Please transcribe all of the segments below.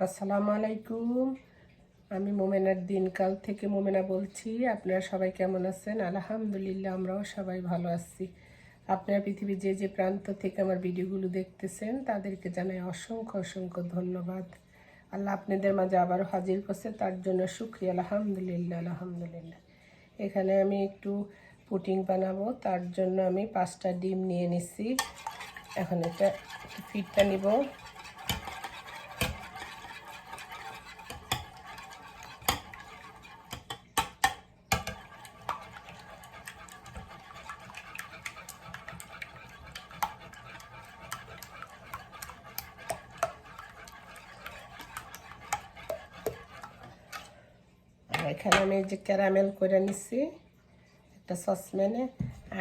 আসসালামু আলাইকুম। আমি মোমেনার দিনকাল থেকে মোমেনা বলছি। আপনারা সবাই কেমন আছেন? আলহামদুলিল্লাহ, আমরাও সবাই ভালো আছি। আপনারা পৃথিবীর যে যে প্রান্ত থেকে আমার ভিডিওগুলো দেখতেছেন, তাদেরকে জানাই অসংখ্য অসংখ্য ধন্যবাদ। আল্লাহ আপনাদের মাঝে আবারও হাজির করছে, তার জন্য শুক্রিয়া। আলহামদুলিল্লাহ আলহামদুলিল্লাহ। এখানে আমি একটু পুটিং বানাবো, তার জন্য আমি পাঁচটা ডিম নিয়ে নিছি। এখন এটা ফিটটা নিব। এখানে আমি যে ক্যারামেল করে নিছি, একটা সসম্যানে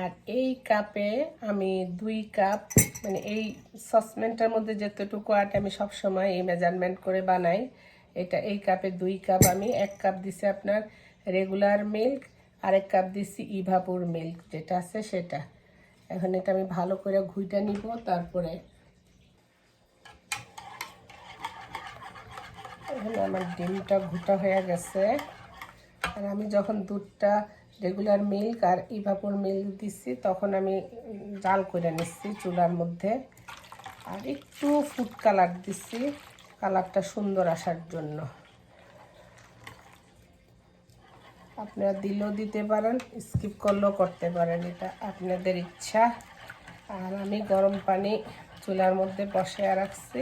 আর এই কাপে আমি দুই কাপ মানে এই সসম্যানটার মধ্যে যতটুকু আট আমি সব সময় এই মেজারমেন্ট করে বানাই। এটা এই কাপে দুই কাপ আমি, এক কাপ দিছি আপনার রেগুলার মিল্ক আর এক কাপ দিছি ইভাপুর মিল্ক, যেটা আছে সেটা। এখন এটা আমি ভালো করে ঘুইটা নিব, তারপরে এখানে আমার ডিমটা ঘুটা হয়ে গেছে। আর আমি যখন দুধটা রেগুলার মিল্ক আর ইভাপুর মিল্ক দিচ্ছি, তখন আমি জাল করে নিচ্ছি চুলার মধ্যে। আর একটু ফুড কালার দিচ্ছি কালারটা সুন্দর আসার জন্য। আপনারা দিলেও দিতে পারেন স্কিপ করলেও করতে পারেন, এটা আপনাদের ইচ্ছা। আর আমি গরম পানি চুলার মধ্যে বসে রাখছি।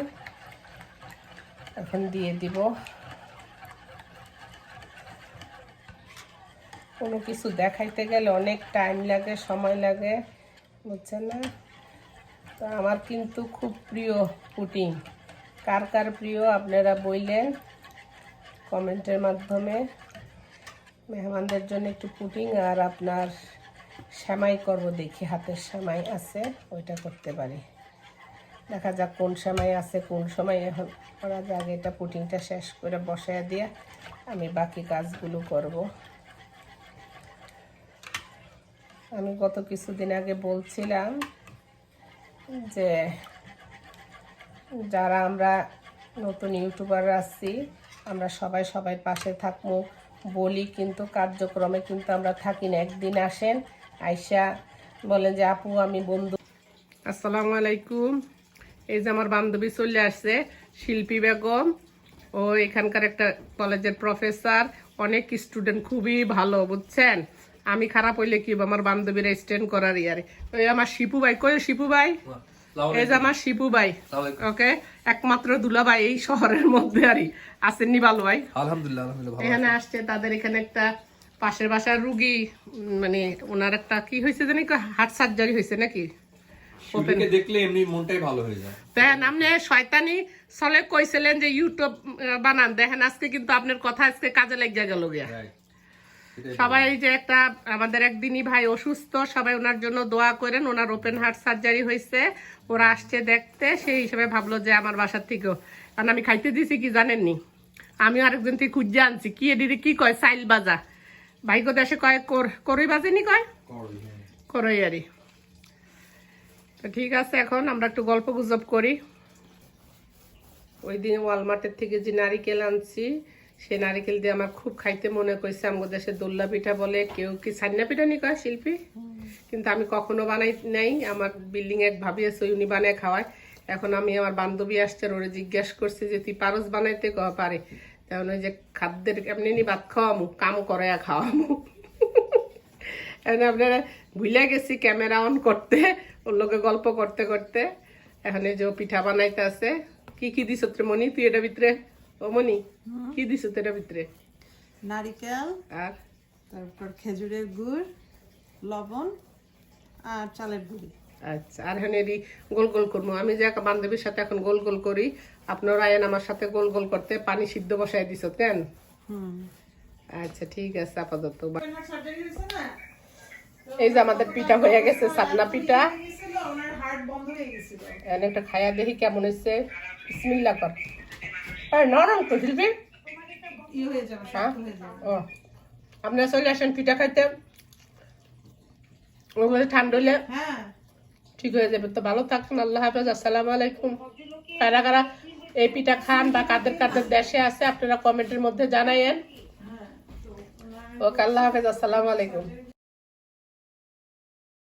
এখন দিয়ে দিব। কোনো কিছু দেখাইতে গেলে অনেক টাইম লাগে, সময় লাগে বুঝছে না? তো আমার কিন্তু খুব প্রিয় পুটিং কার কার প্রিয় আপনারা বললেন কমেন্টের মাধ্যমে। মেহমানদের জন্য একটু পুটিং আর আপনার সেমাই করব দেখি, হাতের সেমাই আছে, ওইটা করতে পারি। দেখা যাক কোন সময় আছে, কোন সময় এখন করা যাক। এটা পুটিংটা শেষ করে বসায় দিয়ে আমি বাকি কাজগুলো করব। আমি গত কিছুদিন আগে বলছিলাম যে যারা আমরা নতুন ইউটিউবার আছি, আমরা সবাই সবাই পাশে থাকব বলি কিন্তু কার্যক্রমে কিন্তু আমরা থাকি না। একদিন আসেন, আইসা বলেন যে, আপু, আমি বন্ধু। আসসালামু আলাইকুম। এই যে আমার বান্ধবী চলে আসছে, শিল্পী বেগম। ও এখানকার একটা কলেজের প্রফেসর। অনেক স্টুডেন্ট, খুবই ভালো, বুঝছেন? আমি খারাপ হইলে কি আমার বান্ধবীরা স্ট্যান্ড করার ইয়ারে। ওই আমার শিপু ভাই কই শিপু ভাই? এই যে আমার শিপু ভাই ওকে? একমাত্র দুলা ভাই এই শহরের মধ্যে আরই আসেননি ভালো ভাই? আলহামদুলিল্লাহ এখানে আসছে তাদের এখানে একটা পাশের বাসার রুগী মানে ওনার একটা কি হয়েছে জানি হার্ট সার্জারি হয়েছে নাকি? শিল্পীকে দেখলে এমনি মনটাই ভালো হয়ে যায়। দেখেন আপনি শয়তানি চলে কইছিলেন যে ইউটিউব বানান। দেখেন আজকে কিন্তু আপনার কথা আজকে কাজে লেগে গেল গিয়া। সবাই যে একটা আমাদের একদিনই ভাই অসুস্থ সবাই ওনার জন্য দোয়া করেন ওনার ওপেন হার্ট সার্জারি হয়েছে ওরা আসছে দেখতে সেই হিসেবে ভাবলো যে আমার বাসার থেকেও। কারণ আমি খাইতে দিছি কি জানেননি? আমি আরেকজন থেকে খুঁজে আনছি কি এদিকে কি কয় সাইল বাজা। ভাইগো দেশে কয় করই বাজেনি কয়? হ্যাঁ। করই আরই। তো ঠিক আছে এখন আমরা একটু গল্প গুজব করি। ওই দিন ওয়ালমার্টের থেকে যে নারিকেল আনছি সে নারিকেল দিয়ে আমার খুব খাইতে মনে করছে আমাদের দেশে দোল্লা পিঠা বলে, কেউ কি সান্না পিঠা নি কয়, শিল্পী? কিন্তু আমি কখনো বানাই নাই, আমার বিল্ডিং এক ভাবি আছে, উনি বানায় খাওয়ায়। এখন আমি আমার বান্ধবী আসছে, ওরে জিজ্ঞেস করছি যে, তুই পারস বানাইতে? কহ পারে। তেমন ওই যে, খাদ্যের এমনি নি ভাত খাওয়ামু, কাম করে খাওয়ামু। এখন আপনারা ভুলে গেছি ক্যামেরা অন করতে, ওর লোকে গল্প করতে করতে। এখন এই যে পিঠা বানাইতে আছে। কি কি দিস মনি তুই এটা ভিতরে? ও মনি কি দিছো তোর এটা ভিতরে? নারিকেল আর? তারপর খেজুরের গুড় লবণ আর চালের গুঁড়ি। আচ্ছা আর এখন এরই গোল গোল করব। আমি যে এক বান্ধবীর সাথে এখন গোল গোল করি আপনার আয়েন আমার সাথে গোল গোল করতে পানি সিদ্ধ বসাই দিছ কেন? হুম। আচ্ছা ঠিক আছে আপাতত। এই যে আমাদের পিঠা হয়ে গেছে সাতনা পিঠা। একটা খায়া দেখি কেমন হয়েছে। বিসমিল্লা কর। নরম তো শিল্পী। হয়ে হ্যাঁ? হয়ে ও। আপনারা চলে আসেন পিঠা খাইতে। ওগুলো ঠান্ডা হলে হ্যাঁ। ঠিক হয়ে যাবে। তো ভালো থাকুন আল্লাহ হাফেজ। আসসালামু আলাইকুম। কারা কারা এই পিঠা খান বা কাদের কাদের দেশে আছে আপনারা কমেন্টের মধ্যে জানাইয়েন। ওকে আল্লাহ হাফেজ। আসসালামু আলাইকুম।